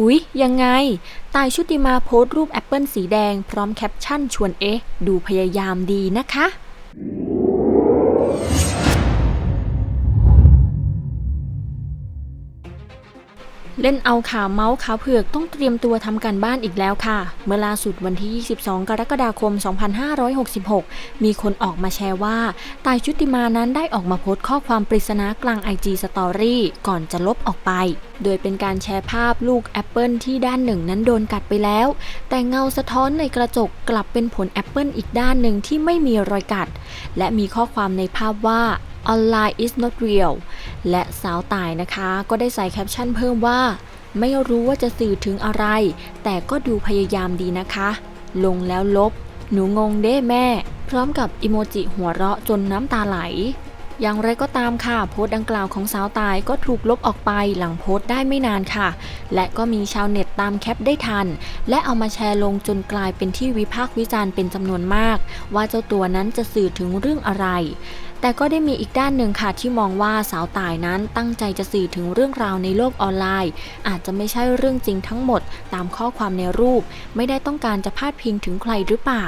อุ๊ย ยังไง ตายชุติมาโพสต์รูปแอปเปิลสีแดงพร้อมแคปชั่นชวนเอ๊ะ ดูพยายามดีนะคะ เล่นเอาข่าวเมาส์ขาเผือกต้องเตรียมตัวทำการบ้านอีกแล้วค่ะ เมื่อล่าสุดวันที่ 22 กรกฎาคม 2566 มีคนออกมาแชร์ว่า ตายชุติมานั้นได้ออกมาโพสต์ข้อความปริศนากลาง IG Story ก่อนจะลบออกไป โดยเป็นการแชร์ภาพลูกแอปเปิลที่ด้านหนึ่งนั้นโดนกัดไปแล้ว แต่เงาสะท้อนในกระจกกลับเป็นผลแอปเปิลอีกด้านหนึ่งที่ไม่มีรอยกัด และมีข้อความในภาพว่า online is not real และสาวตายนะคะ ก็ได้ใส่แคปชั่นเพิ่มว่า ไม่รู้ว่าจะสื่อถึงอะไร แต่ก็ดูพยายามดีนะคะ ลงแล้วลบ หนูงงเด้แม่ พร้อมกับอิโมจิหัวเราะจนน้ำตาไหล อย่างไรก็ตามค่ะ โพสต์ดังกล่าวของสาวตายก็ถูกลบออกไปหลังโพสต์ได้ไม่นานค่ะ และก็มีชาวเน็ตตามแคปได้ทัน และเอามาแชร์ลงจนกลายเป็นที่วิพากษ์วิจารณ์เป็นจำนวนมาก ว่าเจ้าตัวนั้นจะสื่อถึงเรื่องอะไร แต่ก็ได้มีอีกด้านหนึ่งค่ะที่มองว่าสาวตายนั้นตั้งใจจะสื่อถึงเรื่องราวในโลกออนไลน์ อาจจะไม่ใช่เรื่องจริงทั้งหมด ตามข้อความในรูป ไม่ได้ต้องการจะพาดพิงถึงใครหรือเปล่า